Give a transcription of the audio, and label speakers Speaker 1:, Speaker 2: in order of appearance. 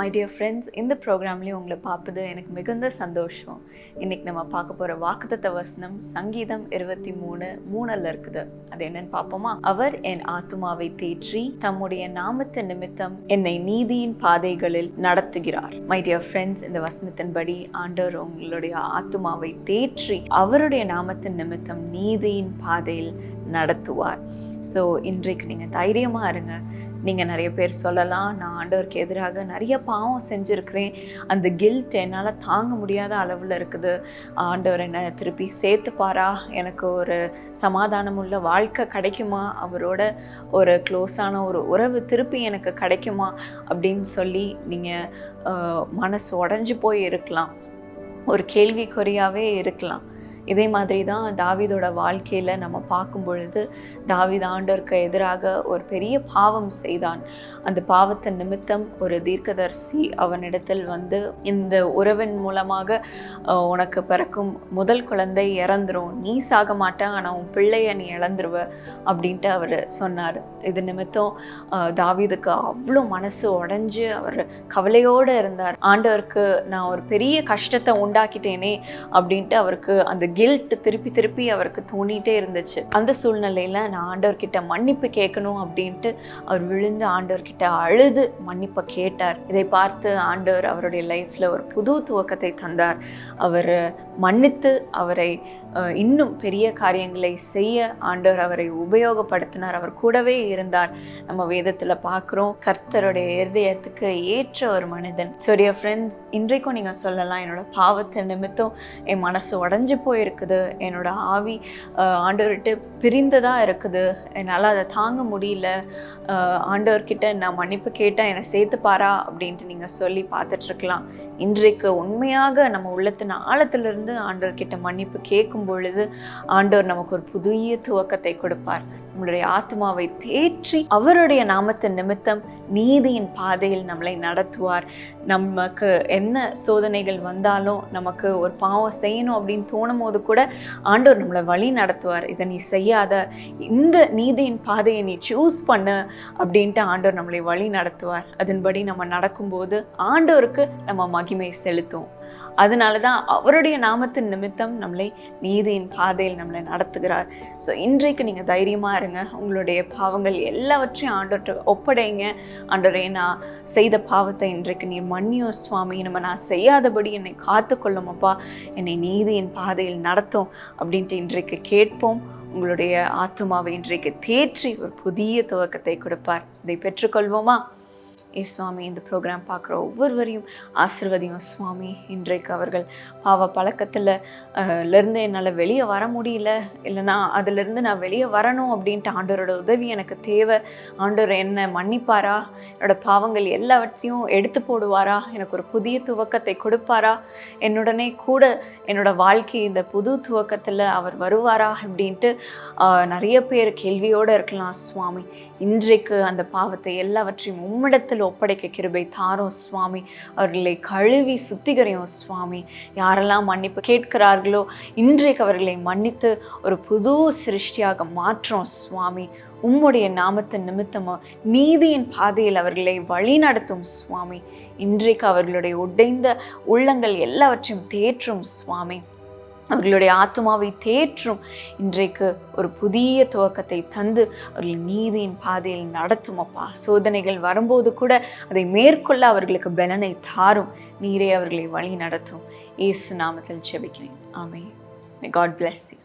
Speaker 1: My dear friends இந்த ப்ரோக்ராம்லேயும் உங்களை பார்ப்பது எனக்கு மிகுந்த சந்தோஷம். இன்னைக்கு நம்ம பார்க்க போகிற வாக்குத்த வசனம் சங்கீதம் இருபத்தி மூணு மூணில் இருக்குது. அது என்னன்னு பார்ப்போமா? அவர் என் ஆத்துமாவை தேற்றி தம்முடைய நாமத்து நிமித்தம் என்னை நீதியின் பாதைகளில் நடத்துகிறார். மை டியர் ஃப்ரெண்ட்ஸ் இந்த வசனத்தின்படி ஆண்டவர் உங்களுடைய ஆத்துமாவை தேற்றி அவருடைய நாமத்தின் நிமித்தம் நீதியின் பாதையில் நடத்துவார். ஸோ இன்றைக்கு நீங்கள் தைரியமாக இருங்க. நீங்கள் நிறைய பேர் சொல்லலாம் நான் ஆண்டவருக்கு எதிராக நிறைய பாவம் செஞ்சுருக்கிறேன். அந்த கில்ட் என்னால் தாங்க முடியாத அளவில் இருக்குது. ஆண்டவர் என்னை திருப்பி சேர்த்துப்பாரா? எனக்கு ஒரு சமாதானம் உள்ள வாழ்க்கை கிடைக்குமா? அவரோட ஒரு க்ளோஸான ஒரு உறவு திருப்பி எனக்கு கிடைக்குமா? அப்படின்னு சொல்லி நீங்கள் மனசு உடஞ்சி போய் இருக்கலாம் ஒரு கேள்விக்குறியாகவே இருக்கலாம். இதே மாதிரி தான் தாவிதோட வாழ்க்கையில் நம்ம பார்க்கும் பொழுது தாவித ஆண்டவருக்கு எதிராக ஒரு பெரிய பாவம் செய்தான். அந்த பாவத்தின் நிமித்தம் ஒரு தீர்க்கதர்சி அவனிடத்தில் வந்து இந்த உறவின் மூலமாக உனக்கு பிறக்கும் முதல் குழந்தை இறந்துரும். நீ சாக மாட்டேன் ஆனால் உன் பிள்ளைய நீ இழந்துருவ. அப்படின்ட்டு அவர் சொன்னார். இது நிமித்தம் தாவிதுக்கு அவ்வளோ மனசு உடைஞ்சு அவர் கவலையோடு இருந்தார். ஆண்டவருக்கு நான் ஒரு பெரிய கஷ்டத்தை உண்டாக்கிட்டேனே அப்படின்ட்டு அவருக்கு அந்த கில்ட் திருப்பி திருப்பி அவருக்கு தோணிட்டே இருந்துச்சு. அந்த சூழ்நிலையில் நான் ஆண்டவர்கிட்ட மன்னிப்பு கேட்கணும் அப்படின்ட்டு அவர் விழுந்து ஆண்டவர்கிட்ட அழுது மன்னிப்பை கேட்டார். இதை பார்த்து ஆண்டவர் அவருடைய லைஃப்பில் ஒரு புது துவக்கத்தை தந்தார். அவர் மன்னித்து அவரை இன்னும் பெரிய காரியங்களை செய்ய ஆண்டவர் அவரை உபயோகப்படுத்தினார். அவர் கூடவே இருந்தார். நம்ம வேதத்தில் பார்க்குறோம் கர்த்தருடைய இருதயத்துக்கு ஏற்ற ஒரு மனிதன். சரியா ஃப்ரெண்ட்ஸ் இன்றைக்கும் நீங்கள் சொல்லலாம் என்னோட பாவத்தை நிமித்தம் என் மனசு உடஞ்சி இருக்குது. என்னோட ஆவி ஆண்டவர்கிட்ட பிரிந்ததாக இருக்குது. என்னால் அதை தாங்க முடியல. ஆண்டவர்கிட்ட நான் மன்னிப்பு கேட்டேன் என்னை சேர்த்துப்பாரா அப்படின்ட்டு நீங்கள் சொல்லி பார்த்துட்ருக்கலாம். இன்றைக்கு உண்மையாக நம்ம உள்ளத்தின் ஆழத்திலிருந்து ஆண்டவர்கிட்ட மன்னிப்பு கேட்கும் பொழுது ஆண்டவர் நமக்கு ஒரு புதிய துவக்கத்தை கொடுப்பார். நம்மளுடைய ஆத்மாவை தேற்றி அவருடைய நாமத்தின் நிமித்தம் நீதியின் பாதையில் நம்மளை நடத்துவார். நமக்கு என்ன சோதனைகள் வந்தாலும் நமக்கு ஒரு பாவம் செய்யணும் அப்படின்னு தோணும் போது கூட ஆண்டவர் நம்மளை வழி நடத்துவார். இதை நீ செய்யாத. இந்த நீதியின் பாதையை நீ சூஸ் பண்ணு அப்படின்ட்டு ஆண்டவர் நம்மளை வழி நடத்துவார். அதன்படி நம்ம நடக்கும்போது ஆண்டவருக்கு நம்ம மகிமை செலுத்துவோம். அதனால தான் அவருடைய நாமத்தின் நிமித்தம் நம்மளை நீதியின் பாதையில் நம்மளை நடத்துகிறார். ஸோ இன்றைக்கு நீங்கள் தைரியமாக இருங்க. உங்களுடைய பாவங்கள் எல்லாவற்றையும் ஆண்டோட்ட ஒப்படைங்க. ஆண்டவரே நான் செய்த பாவத்தை இன்றைக்கு நீர் மன்னியோ சுவாமி. நம்ம நான் செய்யாதபடி என்னை காத்துக்கொள்ளுமப்பா என்னை நீதியின் பாதையில் நடத்தும் அப்படின்ட்டு இன்றைக்கு கேட்போம். உங்களுடைய ஆத்துமாவை இன்றைக்கு தேற்றி ஒரு புதிய துவக்கத்தை கொடுப்பார். இதை பெற்றுக்கொள்வோமா? ஏ சுவாமி இந்த ப்ரோக்ராம் பார்க்குற ஒவ்வொருவரையும் ஆசிர்வதியும். சுவாமி இன்றைக்கு அவர்கள் பாவ பழக்கத்தில் இருந்து என்னால் வெளியே வர முடியல. இல்லைனா அதுலேருந்து நான் வெளியே வரணும் அப்படின்ட்டு ஆண்டவரோட உதவி எனக்கு தேவை. ஆண்டவர் என்னை மன்னிப்பாரா? என்னோட பாவங்கள் எல்லாவற்றையும் எடுத்து போடுவாரா? எனக்கு ஒரு புதிய துவக்கத்தை கொடுப்பாரா? என்னுடனே கூட என்னோட வாழ்க்கை இந்த புது துவக்கத்தில் அவர் வருவாரா? அப்படின்ட்டு நிறைய பேர் கேள்வியோடு இருக்கலாம். சுவாமி இன்றைக்கு அந்த பாவத்தை எல்லாவற்றையும் உம்மிடத்தில் ஒப்படைக்க கிருபை தாரோம் சுவாமி. அவர்களை கழுவி சுத்திகரியும் சுவாமி. யாரெல்லாம் மன்னிப்பு கேட்கிறார்களோ இன்றைக்கு அவர்களை மன்னித்து ஒரு புது சிருஷ்டியாக மாற்றோம் சுவாமி. உம்முடைய நாமத்தின் நிமித்தமோ நீதியின் பாதையில் அவர்களை வழி நடத்தும் சுவாமி. இன்றைக்கு அவர்களுடைய உடைந்த உள்ளங்கள் எல்லாவற்றையும் தேற்றும் சுவாமி. அவர்களுடைய ஆத்மாவை தேற்றும் இன்றைக்கு ஒரு புதிய துவக்கத்தை தந்து அவர்களின் நீதியின் பாதையில் நடத்தும் அப்பா. சோதனைகள் வரும்போது கூட அதை மேற்கொள்ள அவர்களுக்கு பலனை தாரும். நீரே அவர்களை வழி நடத்தும் ஏசு நாமத்தில் ஜெபிக்கிறேன். ஆமே மே காட் பிளஸ் யூ